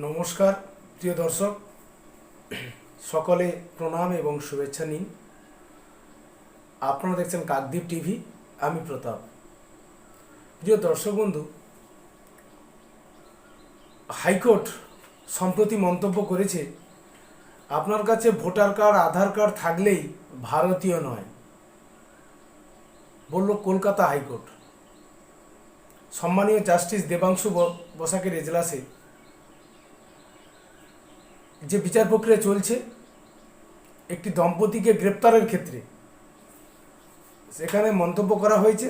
নমস্কার, প্রিয় দর্শক। সকলে প্রণাম এবং শুভেচ্ছা নিন। আপনারা দেখছেন কাকদ্বীপ টিভি, আমি প্রতাপ। প্রিয় দর্শক বন্ধু, হাইকোর্ট সম্প্রতি মন্তব্য করেছে, আপনার কাছে ভোটার কার্ড, আধার কার্ড থাকলেই ভারতীয় নয়। বলল কলকাতা হাইকোর্ট। সম্মানীয় জাস্টিস দেবাংশু বসাকের এজলাসে যে বিচার প্রক্রিয়া চলছে, একটি দম্পতিকে গ্রেপ্তারের ক্ষেত্রে। সেখানে মন্তব্য করা হয়েছে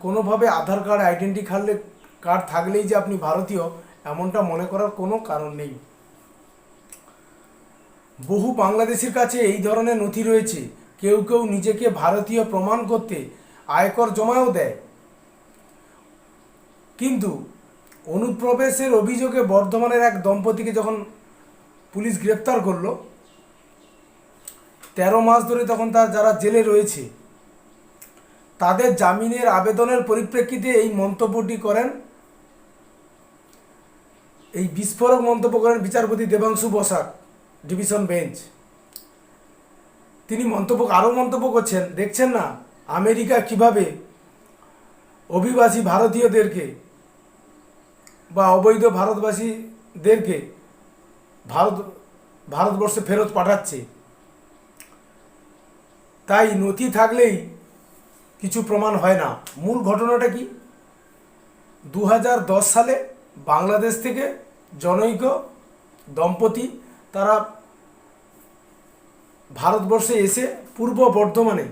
কোনোভাবে আধার কার্ড, আইডেন্টি কার্ডে, কার্ড থাকলেই যে আপনি ভারতীয়, এমনটা মনে করার কোনো কারণ নেই। বহু বাংলাদেশের কাছে এই ধরনের নথি রয়েছে। কেউ কেউ নিজেকে ভারতীয় প্রমাণ করতে আয়কর জমাও দেয়। কিন্তু অনুপ্রবেশের অভিযোগে বর্ধমানের এক দম্পতিকে যখন পুলিশ গ্রেপ্তার করল। তেরো মাস ধরে তখন তার যারা জেলে রয়েছে, তাদের জামিনের আবেদনের পরিপ্রেক্ষিতে এই মন্তব্যটি করেন। এই বিস্ফোরক মন্তব্য করেন বিচারপতি দেবাংশু বসাক, ডিভিশন বেঞ্চ। তিনি মন্তব্য, আরও মন্তব্য করছেন, দেখছেন না আমেরিকা কীভাবে অভিবাসী ভারতীয়দেরকে বা অবৈধ ভারতবাসীদেরকে ভারত, ভারতবর্ষে ফেরত পাঠাচ্ছে। তাই নথি থাকলেই কিছু প্রমাণ হয় না। মূল ঘটনাটা কি? দু হাজার দশ সালে বাংলাদেশ থেকে জনৈক দম্পতি তারা ভারতবর্ষে এসে পূর্ব বর্ধমানে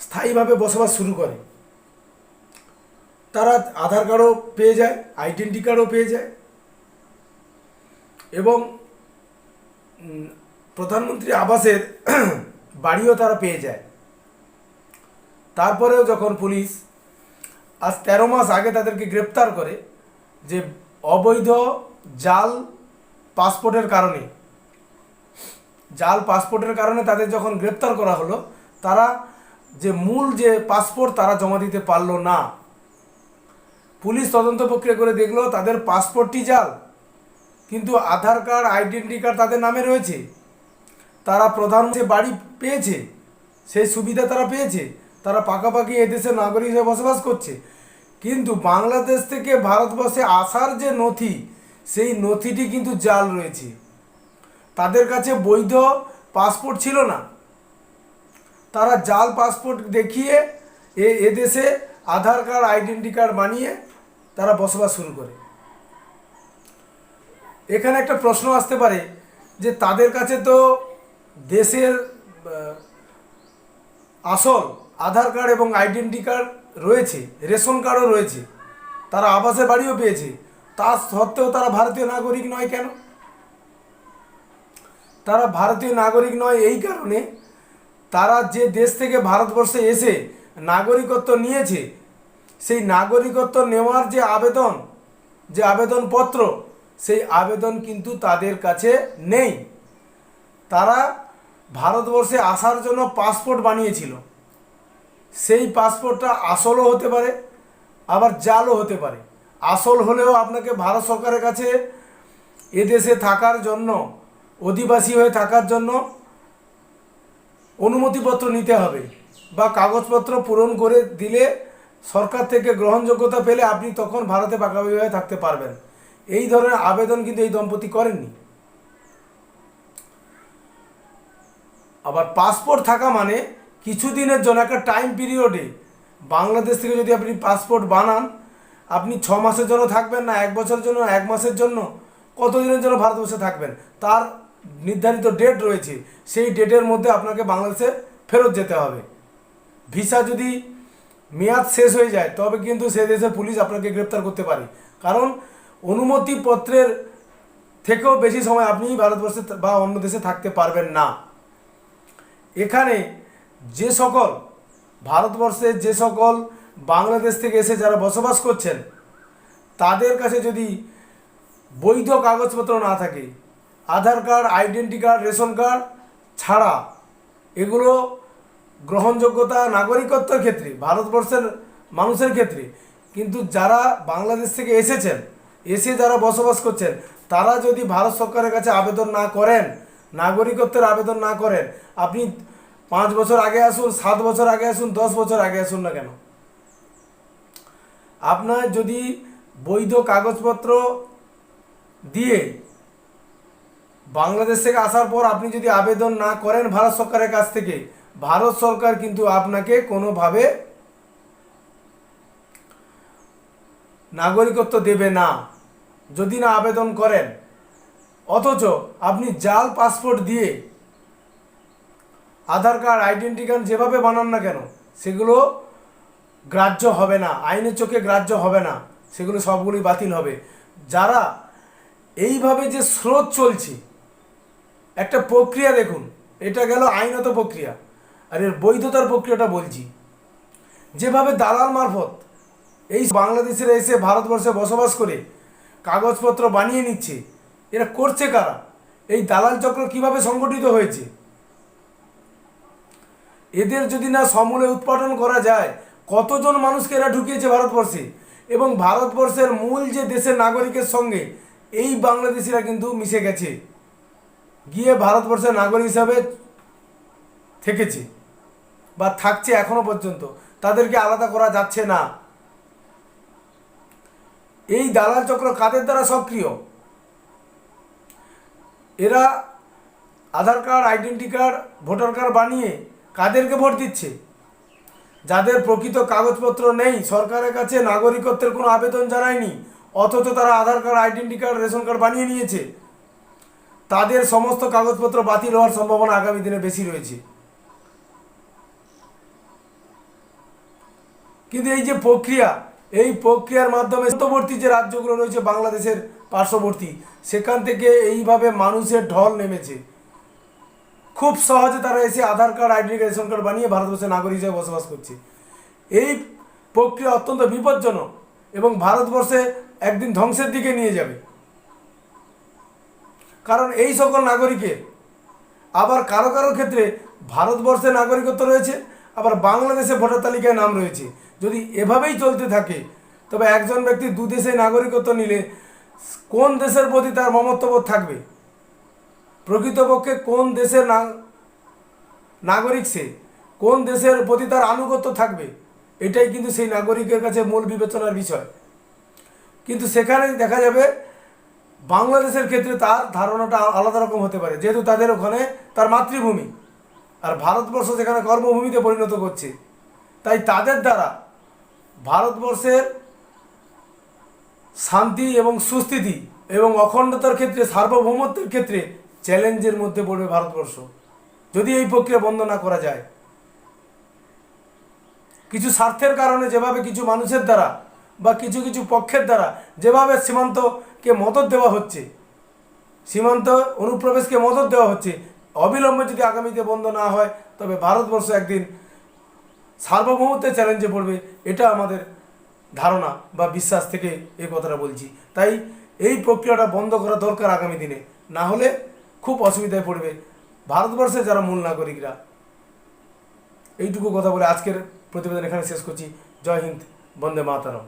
স্থায়ীভাবে বসবাস শুরু করে। তারা আধার কার্ডও পেয়ে যায়, আইডেন্টি কার্ডও পেয়ে যায় এবং প্রধানমন্ত্রী আবাসের বাড়িও তারা পেয়ে যায়। তারপরেও যখন পুলিশ আজ তেরো মাস আগে তাদেরকে গ্রেপ্তার করে যে অবৈধ জাল পাসপোর্টের কারণে, জাল পাসপোর্টের কারণে তাদের যখন গ্রেপ্তার করা হলো, তারা যে মূল যে পাসপোর্ট তারা জমা দিতে পারল না। পুলিশ তদন্ত প্রক্রিয়া করে দেখল তাদের পাসপোর্টটি জাল। কিন্তু আধার কার্ড, আইডেন্টি কার্ড তাদের নামে রয়েছে। তারা প্রধানমন্ত্রী বাড়ি পেয়েছে, সেই সুবিধা তারা পেয়েছে। তারা পাকাপাকি এদেশে নাগরিক হিসেবে বসবাস করছে। কিন্তু বাংলাদেশ থেকে ভারতবর্ষে আসার যে নথি, সেই নথিটি কিন্তু জাল রয়েছে। তাদের কাছে বৈধ পাসপোর্ট ছিল না। তারা জাল পাসপোর্ট দেখিয়ে এ, এদেশে আধার কার্ড, আইডেন্টি কার্ড বানিয়ে তারা বসবাস শুরু করে। এখানে একটা প্রশ্ন আসতে পারে যে তাদের কাছে তো দেশের আসল আধার কার্ড এবং আইডেন্টি কার্ড রয়েছে, রেশন কার্ডও রয়েছে, তারা আবাসে বাড়িও পেয়েছে, তা সত্ত্বেও তারা ভারতীয় নাগরিক নয় কেন? তারা ভারতীয় নাগরিক নয় এই কারণে তারা যে দেশ থেকে ভারতবর্ষে এসে নাগরিকত্ব নিয়েছে, সেই নাগরিকত্ব নেওয়ার যে আবেদন, যে আবেদনপত্র সেই আবেদন কিন্তু তাদের কাছে নেই। তারা ভারতবর্ষে আসার জন্য পাসপোর্ট বানিয়েছিল। সেই পাসপোর্টটা আসলও হতে পারে, আবার জালও হতে পারে। আসল হলেও আপনাকে ভারত সরকারের কাছে এদেশে থাকার জন্য, অধিবাসী হয়ে থাকার জন্য অনুমতিপত্র নিতে হবে বা কাগজপত্র পূরণ করে দিলে সরকার থেকে গ্রহণযোগ্যতা পেলে আপনি তখন ভারতে পাকাপাকিভাবে থাকতে পারবেন। এই ধরনের আবেদন কিন্তু এই দম্পতি করেননি। আবার পাসপোর্ট থাকা মানে কিছুদিনের জন্য, একটা টাইম পিরিয়ডে বাংলাদেশ থেকে যদি আপনি পাসপোর্ট বানান, আপনি ছ মাসের জন্য থাকবেন না, এক বছরের জন্য, এক মাসের জন্য, কতদিনের জন্য ভারতবর্ষে থাকবেন? তার নির্ধারিত ডেট রয়েছে। সেই ডেটের মধ্যে আপনাকে বাংলাদেশে ফেরত যেতে হবে। ভিসা যদি মেয়াদ শেষ হয়ে যায়, তবে কিন্তু সে দেশের পুলিশ আপনাকে গ্রেপ্তার করতে পারে। কারণ অনুমতিপত্রের থেকেও বেশি সময় আপনি ভারতবর্ষে বা অন্য দেশে থাকতে পারবেন না। এখানে যে সকল, ভারতবর্ষে যে সকল বাংলাদেশ থেকে এসে যারা বসবাস করছেন, তাদের কাছে যদি বৈধ কাগজপত্র না থাকে, Aadhaar card, identity card, ration card ছাড়া এগুলো গ্রহণযোগ্যতা নাগরিকত্বের ক্ষেত্রে, ভারতবর্ষের মানুষের ক্ষেত্রে, কিন্তু যারা বাংলাদেশ থেকে এসেছেন এসে যারা বসবাস করছেন। তারা যদি ভারত সরকারের কাছে আবেদন না করেন, নাগরিকত্বের আবেদন না করেন, আপনি পাঁচ বছর আগে আসুন, সাত বছর আগে আসুন, দশ বছর আগে আসুন না কেন? আপনার যদি বৈধ কাগজপত্র দিয়ে বাংলাদেশ থেকে আসার পর আপনি যদি আবেদন না করেন ভারত সরকারের কাছ থেকে, ভারত সরকার কিন্তু আপনাকে কোনোভাবে নাগরিকত্ব দেবে না। যদি না আবেদন করেন। অথচ আপনি জাল, পাসপোর্ট দিয়ে আধার কার্ড, আইডেন্টি কার্ড যেভাবে বানান না কেন, সেগুলো গ্রাহ্য হবে না আইনের চোখে গ্রাহ্য হবে না, সেগুলো সবগুলি বাতিল হবে। যারা এইভাবে যে স্রোত চলছে, একটা প্রক্রিয়া দেখুন, এটা গেল আইনত প্রক্রিয়া, আর এর বৈধতার প্রক্রিয়াটা বলছি। যেভাবে দালাল মারফত এই বাংলাদেশের এসে ভারতবর্ষে বসবাস করে কাগজপত্র বানিয়ে নিচ্ছে। এরা করছে কারা? এই দালাল চক্র কীভাবে সংগঠিত হয়েছে? এদের যদি না সমূলে উৎপাদন করা যায়, কতজন মানুষকে এরা ঢুকিয়েছে ভারতবর্ষে? এবং ভারতবর্ষের মূল যে দেশের নাগরিকের সঙ্গে, এই বাংলাদেশিরা কিন্তু মিশে গেছে। গিয়ে ভারতবর্ষের নাগরিক হিসাবে থেকেছে, বা থাকছে এখনও পর্যন্ত। তাদেরকে আলাদা করা যাচ্ছে না। এই দালাল চক্র কাদের দ্বারা সক্রিয়? এরা Aadhaar card, identity card, voter card বানিয়ে কাদেরকে ভোট দিচ্ছে? যাদের প্রকৃত কাগজপত্র নেই, সরকারের কাছে নাগরিকত্বের কোনো আবেদন জানায়নি, অথচ তারা Aadhaar card, identity card, ration card বানিয়ে নিয়েছে। তাদের সমস্ত কাগজপত্র বাতিল হওয়ার সম্ভাবনা আগামী দিনে বেশি রয়েছে। কিন্তু এই যে প্রক্রিয়া এই প্রক্রিয়ার মাধ্যমে মধ্যবর্তী যে রাজ্যগুলো রয়েছে বাংলাদেশের পার্শ্ববর্তী, সেখান থেকে এইভাবে মানুষের ঢল নেমেছে। খুব সহজে তারা এসে Aadhaar card identity card, ration card বানিয়ে ভারতবর্ষের নাগরিক হিসেবে বসবাস করছে। এই প্রক্রিয়া অত্যন্ত বিপজ্জনক এবং ভারতবর্ষে একদিন ধ্বংসের দিকে নিয়ে যাবে। কারণ এই সকল নাগরিকের আবার কারও কারও ক্ষেত্রে ভারতবর্ষের নাগরিকত্ব রয়েছে আবার বাংলাদেশে ভোটার তালিকায় নাম রয়েছে। যদি এভাবেই চলতে থাকে, তবে একজন ব্যক্তি দু দেশে নাগরিকত্ব নিলে কোন দেশের প্রতি তার মমত্ববোধ থাকবে? প্রকৃতপক্ষে কোন দেশের নাগরিক সে, কোন দেশের প্রতি তার আনুগত্য থাকবে? এটাই কিন্তু সেই নাগরিকের কাছে মূল বিবেচনার বিষয়। কিন্তু সেখানে দেখা যাবে, বাংলাদেশের ক্ষেত্রে তার ধারণাটা আলাদা রকম হতে পারে, যেহেতু তাদের ওখানে তার মাতৃভূমি। আর ভারতবর্ষ সেখানে কর্মভূমিতে পরিণত করছে, তাই তাদের দ্বারা ভারতবর্ষের শান্তি এবং সুস্থিতি এবং অখণ্ডতার ক্ষেত্রে, সার্বভৌমত্বের ক্ষেত্রে চ্যালেঞ্জের মধ্যে পড়বে ভারতবর্ষ। যদি এই প্রক্রিয়া বন্ধ না করা যায়, কিছু স্বার্থের কারণে যেভাবে কিছু মানুষের দ্বারা বা কিছু কিছু পক্ষের দ্বারা যেভাবে সীমান্তকে মদত দেওয়া হচ্ছে, সীমান্ত অনুপ্রবেশকে মদত দেওয়া হচ্ছে অবিলম্বে যদি আগামীতে বন্ধ না হয়, তবে ভারতবর্ষ একদিন সার্বভৌমত্বের চ্যালেঞ্জে পড়বে, এটা আমাদের ধারণা বা বিশ্বাস থেকে এই কথাটা বলছি। তাই এই প্রক্রিয়াটা বন্ধ করা দরকার আগামী দিনে। না হলে খুব অসুবিধায় পড়বে ভারতবর্ষের যারা মূল নাগরিকরা। এইটুকু কথা বলে আজকের প্রতিবেদন এখানে শেষ করছি। জয় হিন্দ, বন্দে মাতারম।